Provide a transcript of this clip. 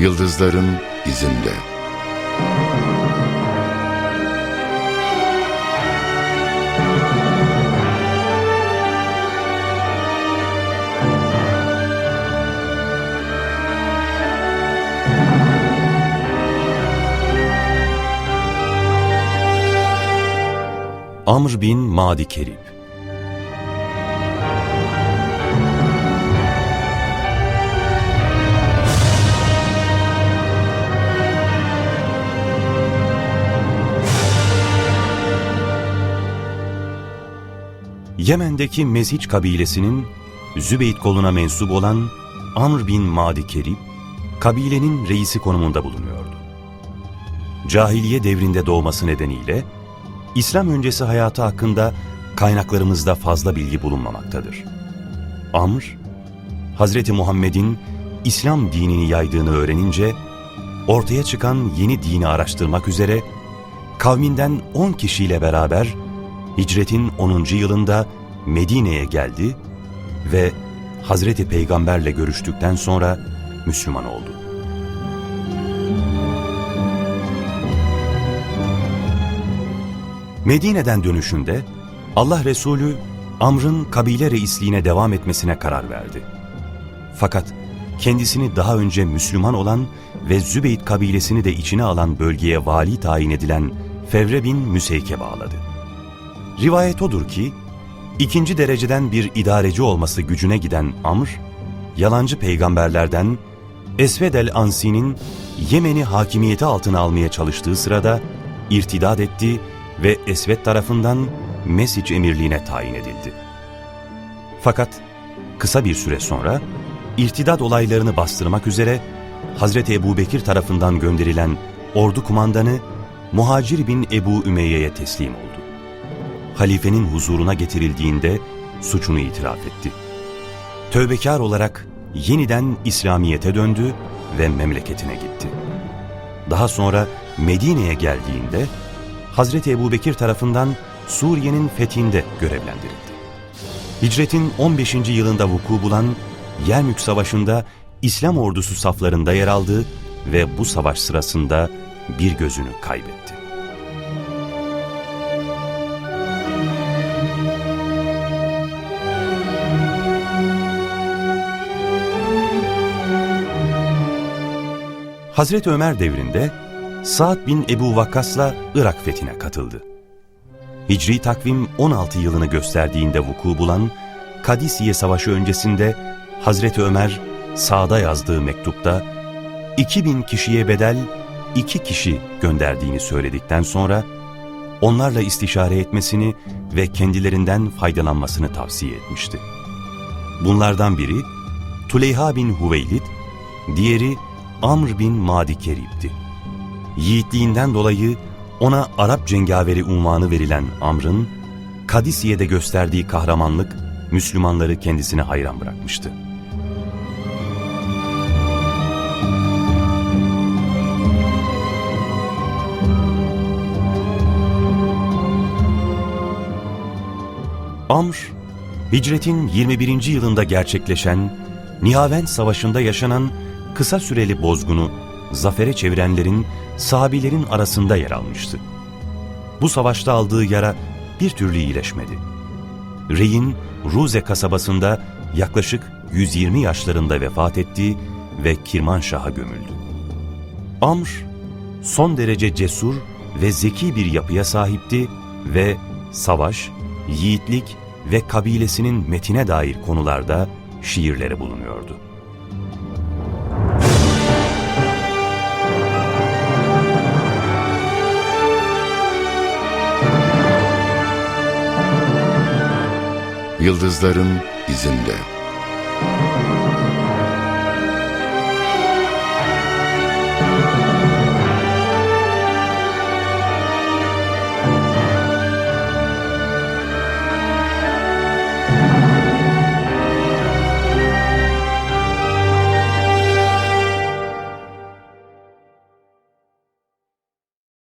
Yıldızların izinde. Amr bin Madi Kerib Yemen'deki Mezhiç kabilesinin Zübeyt koluna mensup olan Amr bin Madi Kerib, kabilenin reisi konumunda bulunuyordu. Cahiliye devrinde doğması nedeniyle İslam öncesi hayatı hakkında kaynaklarımızda fazla bilgi bulunmamaktadır. Amr, Hazreti Muhammed'in İslam dinini yaydığını öğrenince, ortaya çıkan yeni dini araştırmak üzere kavminden 10 kişiyle beraber hicretin 10. yılında Medine'ye geldi ve Hazreti Peygamberle görüştükten sonra Müslüman oldu. Medine'den dönüşünde Allah Resulü Amr'ın kabile reisliğine devam etmesine karar verdi. Fakat kendisini daha önce Müslüman olan ve Zübeyt kabilesini de içine alan bölgeye vali tayin edilen Fevre bin Müseyke bağladı. Rivayet odur ki, ikinci dereceden bir idareci olması gücüne giden Amr, yalancı peygamberlerden Esved el-Ansi'nin Yemen'i hakimiyeti altına almaya çalıştığı sırada irtidat etti ve Esved tarafından Mesic emirliğine tayin edildi. Fakat kısa bir süre sonra irtidat olaylarını bastırmak üzere Hazreti Ebu Bekir tarafından gönderilen ordu kumandanı Muhacir bin Ebu Ümeyye'ye teslim oldu. Halifenin huzuruna getirildiğinde suçunu itiraf etti. Tövbekar olarak yeniden İslamiyet'e döndü ve memleketine gitti. Daha sonra Medine'ye geldiğinde Hazreti Ebubekir tarafından Suriye'nin fethinde görevlendirildi. Hicretin 15. yılında vuku bulan Yermük Savaşı'nda İslam ordusu saflarında yer aldı ve bu savaş sırasında bir gözünü kaybetti. Hazreti Ömer devrinde Sa'd bin Ebu Vakkas'la Irak fethine katıldı. Hicri takvim 16 yılını gösterdiğinde vuku bulan Kadisiye Savaşı öncesinde Hazreti Ömer Sa'da yazdığı mektupta 2000 kişiye bedel 2 kişi gönderdiğini söyledikten sonra onlarla istişare etmesini ve kendilerinden faydalanmasını tavsiye etmişti. Bunlardan biri Tuleyha bin Huveylid, diğeri Amr bin Madi Kerib'di. Yiğitliğinden dolayı ona Arap cengaveri unvanı verilen Amr'ın, Kadisiye'de gösterdiği kahramanlık Müslümanları kendisine hayran bırakmıştı. Amr, hicretin 21. yılında gerçekleşen Nihavend Savaşı'nda yaşanan kısa süreli bozgunu zafere çevirenlerin sahabilerin arasında yer almıştı. Bu savaşta aldığı yara bir türlü iyileşmedi. Rey'in Ruze kasabasında yaklaşık 120 yaşlarında vefat etti ve Kirmanşah'a gömüldü. Amr, son derece cesur ve zeki bir yapıya sahipti ve savaş, yiğitlik ve kabilesinin metine dair konularda şiirleri bulunuyordu. Yıldızların izinde.